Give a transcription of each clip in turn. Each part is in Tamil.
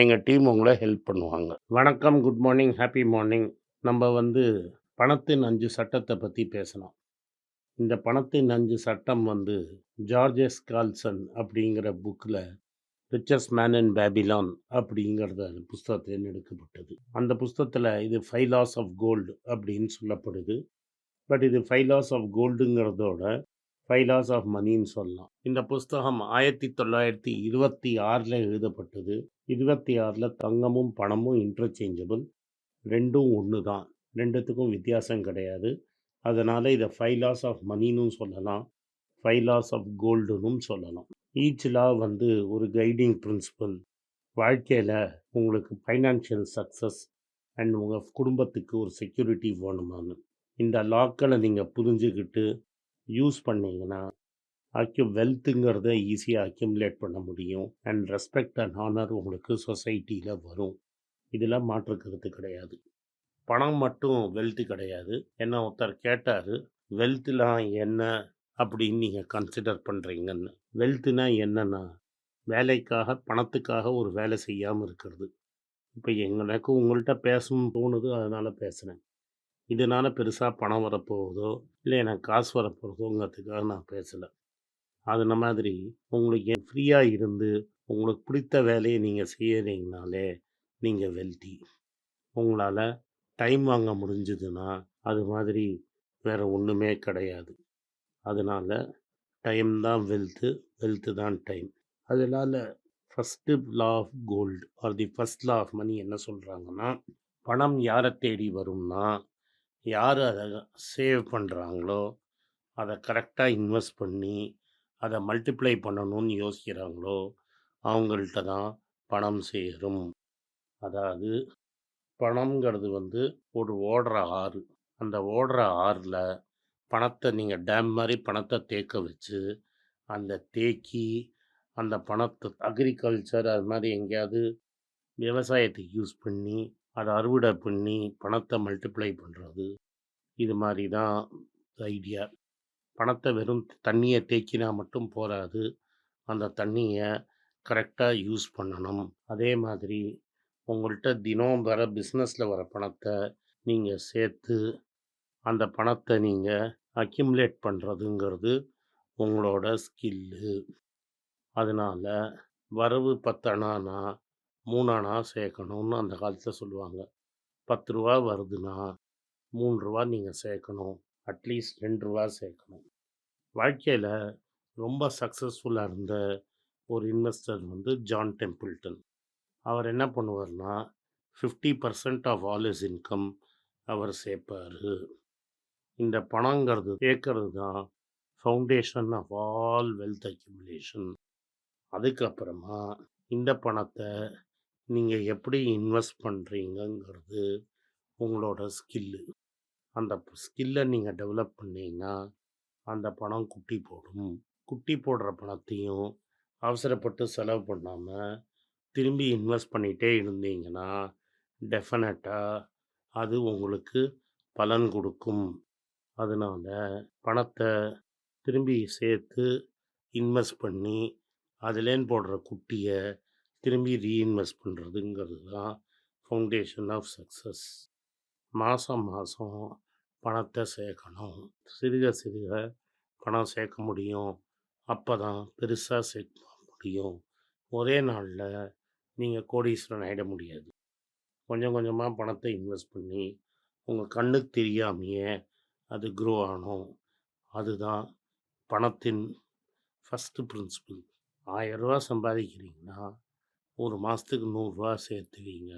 எங்கள் டீம் உங்களை ஹெல்ப் பண்ணுவாங்க. வணக்கம், குட் மார்னிங், ஹாப்பி மார்னிங். நம்ம வந்து பணத்தின் அஞ்சு சட்டத்தை பற்றி பேசணும் இந்த பணத்தின் அஞ்சு சட்டம் வந்து ஜார்ஜஸ் கால்சன் அப்படிங்கிற புக்கில் ரிச்சர்ஸ் மேன் இன் பேபிலான் அப்படிங்கிறத புஸ்தகத்தில் எடுக்கப்பட்டது. அந்த புஸ்தகத்தில் இது ஃபைவ் லாஸ் ஆஃப் கோல்டு அப்படின்னு சொல்லப்படுது. பட் இது ஃபைவ் லாஸ் ஆஃப் கோல்டுங்கிறதோட ஃபைவ் லாஸ் ஆஃப் மனின்னு சொல்லலாம். இந்த புஸ்தகம் 1926ல எழுதப்பட்டது. 26ல தங்கமும், பணமும் இன்டர்ச்சேஞ்சபிள் ரெண்டும் ஒன்று தான். ரெண்டுத்துக்கும் வித்தியாசம் கிடையாது. அதனால் இதை ஃபைவ் லாஸ் ஆஃப் மணின்னு சொல்லலாம். ஃபைவ் லாஸ் ஆஃப் கோல்டுனும் சொல்லலாம். ஈச் லா வந்து ஒரு கைடிங் பிரின்சிபல். வாழ்க்கையில் உங்களுக்கு ஃபைனான்ஷியல் சக்சஸ் அண்ட் உங்கள் குடும்பத்துக்கு ஒரு செக்யூரிட்டி வேணுமான்னு. இந்த லாக்களை நீங்கள் புரிஞ்சுக்கிட்டு யூஸ் பண்ணிங்கன்னா அக்யூ வெல்த்துங்கிறத ஈஸியாக அக்யூமுலேட் பண்ண முடியும். அண்ட் ரெஸ்பெக்ட் அண்ட் ஹானர் உங்களுக்கு சொசைட்டியில் வரும். இதெல்லாம் மாற்று கருத்து கிடையாது. பணம் மட்டும் வெல்த்து கிடையாது. என்ன ஒருத்தர் கேட்டார் "வெல்த்லாம் என்ன?" அப்படின்னு நீங்கள் கன்சிடர் பண்ணுறீங்கன்னு வெல்த்துனா என்னென்னா வேலைக்காக, பணத்துக்காக ஒரு வேலை செய்யாமல் இருக்கிறது. இப்போ எனக்கு உங்கள்கிட்ட பேசணும்னு தோணுது. அதனால் பேசுகிறேன் இதனால் பெருசாக பணம் வரப்போகுதோ, இல்லை எனக்கு காசு வரப்போகுதோங்கிறதுக்காக நான் பேசல. அதுன மாதிரி உங்களுக்கு ஃப்ரீயாக இருந்து, உங்களுக்கு பிடித்த வேலையை நீங்கள் செய்யறீங்கனாலே, நீங்கள் வெல்தி. உங்களால் டைம் வாங்க முடிஞ்சதுன்னா, அது மாதிரி வேறு ஒன்றுமே கிடையாது. அதனால் டைம் தான் வெல்த்து வெல்த்து தான் டைம். அதனால் first law of gold or the first law of money என்ன சொல்கிறாங்கன்னா பணம் யாரை தேடி வரும்னா, யார் அதை சேவ் பண்ணுறாங்களோ அதை கரெக்டாக இன்வெஸ்ட் பண்ணி, அதை மல்டிப்ளை பண்ணணும்னு யோசிக்கிறாங்களோ, அவங்கள்ட்ட தான் பணம் சேரும். அதாவது பணம்ங்கிறது வந்து ஒரு ஓடுற ஆறு. அந்த ஓடுற ஆறில் பணத்தை நீங்கள் டேம் மாதிரி பணத்தை தேக்க வச்சு, அந்த தேக்கி, அந்த பணத்தை அக்ரிகல்ச்சர் அது மாதிரி எங்கேயாவது விவசாயத்துக்கு யூஸ் பண்ணி, அதை அறுவடை பண்ணி, பணத்தை மல்டிப்ளை பண்ணுறது இது மாதிரி தான் ஐடியா. பணத்தை வெறும் தண்ணியை தேக்கினா மட்டும் போகாது அந்த தண்ணியை கரெக்டாக யூஸ் பண்ணணும். அதே மாதிரி உங்கள்கிட்ட தினம் வர பிஸ்னஸில் வர பணத்தை நீங்கள் சேர்த்து, அந்த பணத்தை நீங்கள் அக்யூமுலேட் பண்ணுறதுங்கிறது உங்களோட ஸ்கில்லு. அதனால வரவு 10 மூணானா சேர்க்கணும்னு அந்த காலத்தில் சொல்லுவாங்க. பத்து ரூபா வருதுன்னா, மூணு ரூபா நீங்கள் சேர்க்கணும். அட்லீஸ்ட் ரெண்டு ரூபா சேர்க்கணும். வாழ்க்கையில் ரொம்ப சக்ஸஸ்ஃபுல்லாக இருந்த ஒரு இன்வெஸ்டர் வந்து ஜான் டெம்பிள்டன். அவர் என்ன பண்ணுவார்னா, 50% ஆஃப் ஆல் இஸ் இன்கம் அவர் சேர்ப்பாரு. இந்த பணங்கிறது சேர்க்கிறது தான் foundation of all wealth accumulation. அதுக்கப்புறமா இந்த பணத்தை நீங்கள் எப்படி இன்வெஸ்ட் பண்ணுறீங்கங்கிறது உங்களோட ஸ்கில்லு. அந்த ஸ்கில்லை நீங்கள் டெவலப் பண்ணீங்கன்னா, அந்த பணம் குட்டி போடும். குட்டி போடுற பணத்தையும் அவசரப்பட்டு செலவு பண்ணாமல் திரும்பி இன்வெஸ்ட் பண்ணிகிட்டே இருந்தீங்கன்னா, டெஃபினட்டாக அது உங்களுக்கு பலன் கொடுக்கும் அதனால் பணத்தை திரும்பி சேர்த்து, இன்வெஸ்ட் பண்ணி, அதுலேன்னு போடுற குட்டியை திரும்பி ரீஇன்வெஸ்ட் பண்ணுறதுங்கிறது தான் ஃபவுண்டேஷன் ஆஃப் சக்ஸஸ் மாதம் மாதம் பணத்தை சேர்க்கணும். சிறுக சிறுக பணம் சேர்க்க முடியும். அப்போ தான் பெருசாக சேர்க்க முடியும். ஒரே நாளில் நீங்கள் கோடீஸ்வரன் ஆயிட முடியாது. கொஞ்சம் கொஞ்சமாக பணத்தை இன்வெஸ்ட் பண்ணி, உங்கள் கண்ணுக்கு தெரியாமையே அது குரோ ஆகணும். அதுதான் பணத்தின் ஃபஸ்ட்டு பிரின்சிபிள். ரூ. 1000 சம்பாதிக்கிறீங்கன்னா, ஒரு மாதத்துக்கு நூறுரூவா சேர்த்து வைங்க.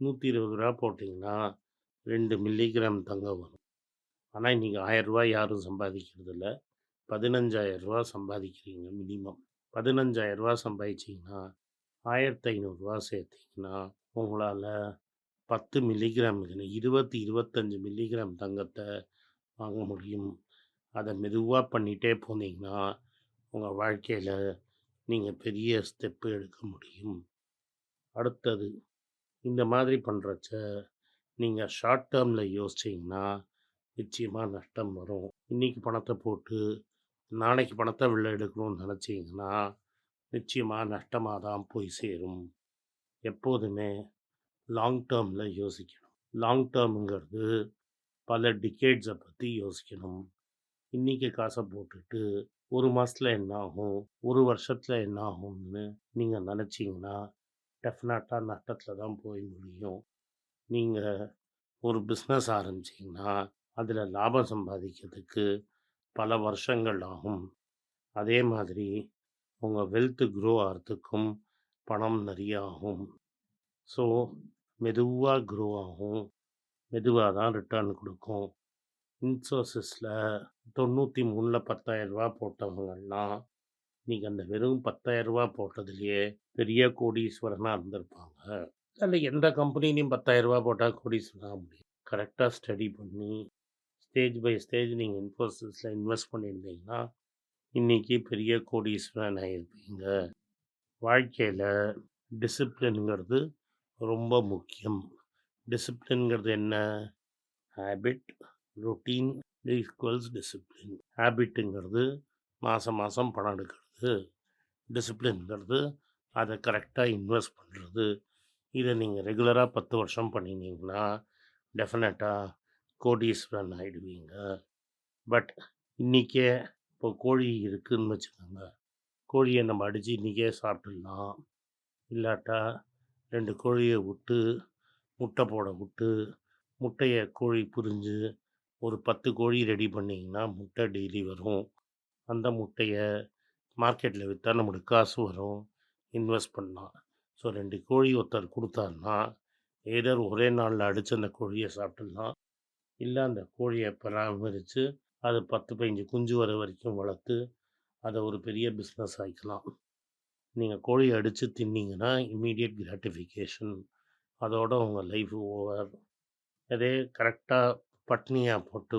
நூற்றி இருபது ரூபா போட்டிங்கன்னா ரெண்டு மில்லிகிராம் தங்கம் வரும். ஆனால் இன்றைக்கி ரூ. 1000 யாரும் சம்பாதிக்கிறதில்ல. ரூ. 15,000 சம்பாதிக்கிறீங்க மினிமம். ரூ. 15,000 சம்பாதிச்சீங்கன்னா, ரூ. 1,500 சேர்த்தீங்கன்னா, உங்களால் பத்து மில்லிகிராம் இருபத்தி இருபத்தஞ்சி மில்லிகிராம் தங்கத்தை வாங்க முடியும் அதை மெதுவாக பண்ணிகிட்டே போனீங்கன்னா உங்கள் வாழ்க்கையில் நீங்கள் பெரிய ஸ்டெப்பு எடுக்க முடியும். அடுத்தது இந்த மாதிரி பண்ணுறச்ச நீங்கள் ஷார்ட் டேர்மில் யோசிச்சிங்கன்னா நிச்சயமாக நஷ்டம் வரும். இன்றைக்கி பணத்தை போட்டு நாளைக்கு பணத்தை வெளில எடுக்கணும்னு நினச்சிங்கன்னா நிச்சயமாக நஷ்டமாக தான் போய் சேரும். எப்போதுமே லாங் டேர்மில் யோசிக்கணும். லாங் டேர்முங்கிறது பல டிகேட்ஸை பற்றி யோசிக்கணும். இன்றைக்கி காசை போட்டுட்டு ஒரு மாதத்தில் என்ன ஆகும்? ஒரு வருஷத்தில் என்ன ஆகும்னு நீங்கள் நினச்சிங்கன்னா டெஃபினட்டாக நஷ்டத்தில் தான் போய் முடியும். நீங்கள் ஒரு பிஸ்னஸ் ஆரம்பிச்சிங்கன்னா அதில் லாபம் சம்பாதிக்கிறதுக்கு பல வருஷங்கள் ஆகும். அதே மாதிரி உங்கள் வெல்த்து க்ரோ ஆகிறதுக்கும் பணம் நிறைய ஆகும். ஸோ மெதுவாக க்ரோ ஆகும். மெதுவாக தான் ரிட்டர்ன் கொடுக்கும். இன்சோசிஸில் தொண்ணூற்றி மூணில் பத்தாயிரரூபா போட்டவங்கெல்லாம் நீங்கள் அந்த வெறும் பத்தாயிரரூபா போட்டதுலேயே பெரிய கோடீஸ்வரனாக இருந்திருப்பாங்க. அதில் எந்த கம்பெனிலையும் பத்தாயிரரூபா போட்டால் கோடீஸ்வரனாக முடியும் கரெக்டாக ஸ்டடி பண்ணி ஸ்டேஜ் பை ஸ்டேஜ் நீங்கள் இன்ஃபோசிஸில் இன்வெஸ்ட் பண்ணியிருந்தீங்கன்னா இன்றைக்கி பெரிய கோடீஸ்வரன் ஆகிருப்பீங்க வாழ்க்கையில் டிசிப்ளின்ங்கிறது ரொம்ப முக்கியம். டிசிப்ளின்ங்கிறது என்ன? ஹேபிட் ரொட்டீன் ஈக்குவல்ஸ் டிசிப்ளின் ஹேபிட்டுங்கிறது மாதம் மாதம் பணம் எடுக்கிறது. டிசிப்ளின்ங்கிறது அதை கரெக்டாக இன்வெஸ்ட் பண்ணுறது இதை நீங்கள் ரெகுலராக பத்து வருஷம் பண்ணினீங்கன்னா டெஃபினட்டாக கோடீஸ்வரன் ஆகிடுவீங்க பட் இன்றைக்கே இப்போ கோழி இருக்குதுன்னு வச்சுக்கோங்க. கோழியை நம்ம அடித்து இன்றைக்கே சாப்பிட்டுடலாம். இல்லாட்டா ரெண்டு கோழியை விட்டு முட்டை போட விட்டு முட்டையை கோழி புரிஞ்சு ஒரு பத்து கோழி ரெடி பண்ணிங்கன்னா முட்டை டெய்லி வரும். அந்த முட்டையை மார்க்கெட்டில் விற்றா நம்மளுக்கு காசு வரும். இன்வெஸ்ட் பண்ணலாம். ஸோ ரெண்டு கோழி ஒருத்தர் கொடுத்தாருன்னா ஏதர் ஒரே நாளில் அடித்து அந்த கோழியை சாப்பிட்டுடலாம் இல்லை அந்த கோழியை பராமரித்து அது பத்து பதிஞ்சு குஞ்சு வர வரைக்கும் வளர்த்து அதை ஒரு பெரிய பிஸ்னஸ் ஆகிக்கலாம் நீங்கள் கோழி அடித்து தின்னிங்கன்னா இம்மீடியட் கிராட்டிஃபிகேஷன் அதோட உங்கள் லைஃப் ஓவர் அதே கரெக்டாக பட்னியாக போட்டு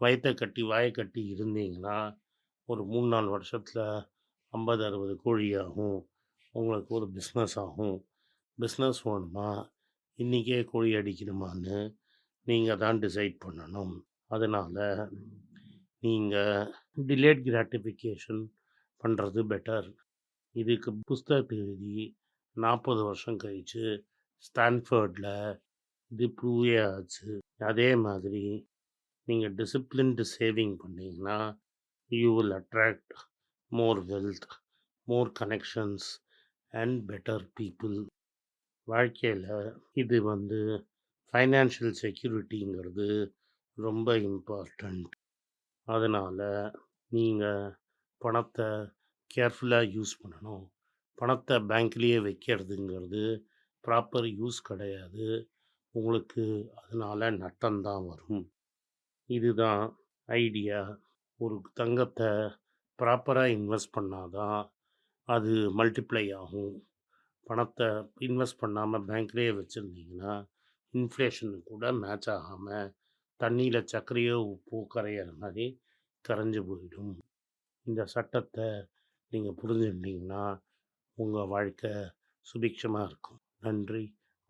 வயத்தை கட்டி வாயை கட்டி இருந்தீங்கன்னா ஒரு மூணு நாலு வருஷத்தில் ஐம்பது அறுபது கோழி ஆகும் உங்களுக்கு ஒரு பிஸ்னஸ் ஆகும். பிஸ்னஸ் வேணுமா? இன்றைக்கே கோழி அடிக்கணுமான்னு நீங்கள் தான் டிசைட் பண்ணணும். அதனால் நீங்கள் டிலேட் கிராட்டிஃபிகேஷன் பண்ணுறது பெட்டர் இதுக்கு புஸ்தகத்தை எழுதி நாற்பது வருஷம் கழித்து ஸ்டான்ஃபர்டில் இது ப்ரூவே ஆச்சு அதே மாதிரி நீங்கள் டிசிப்ளின்டு சேவிங் பண்ணிங்கன்னா you will attract more wealth more connections and better people வாழ்க்கையில் இது வந்து ஃபைனான்ஷியல் செக்யூரிட்டிங்கிறது ரொம்ப இம்பார்ட்டண்ட் அதனால் நீங்கள் பணத்தை கேர்ஃபுல்லாக யூஸ் பண்ணணும். பணத்தை பேங்க்லேயே வைக்கிறதுங்கிறது ப்ராப்பர் யூஸ் கிடையாது. உங்களுக்கு அதனால் நட்டம்தான் வரும். இதுதான் ஐடியா. ஒரு தங்கத்தை ப்ராப்பராக இன்வெஸ்ட் பண்ணாதான் அது மல்டிப்ளை ஆகும். பணத்தை இன்வெஸ்ட் பண்ணாமல் பேங்க்லேயே வச்சுருந்தீங்கன்னா இன்ஃப்ளேஷன் கூட மேட்ச் ஆகாமல் தண்ணியில் சர்க்கரையோ உப்போ கரையிற மாதிரி கரைஞ்சு போயிடும். இந்த சட்டத்தை நீங்கள் புரிஞ்சுக்கிட்டீங்கன்னா உங்கள் வாழ்க்கை சுபிக்ஷமாக இருக்கும். நன்றி.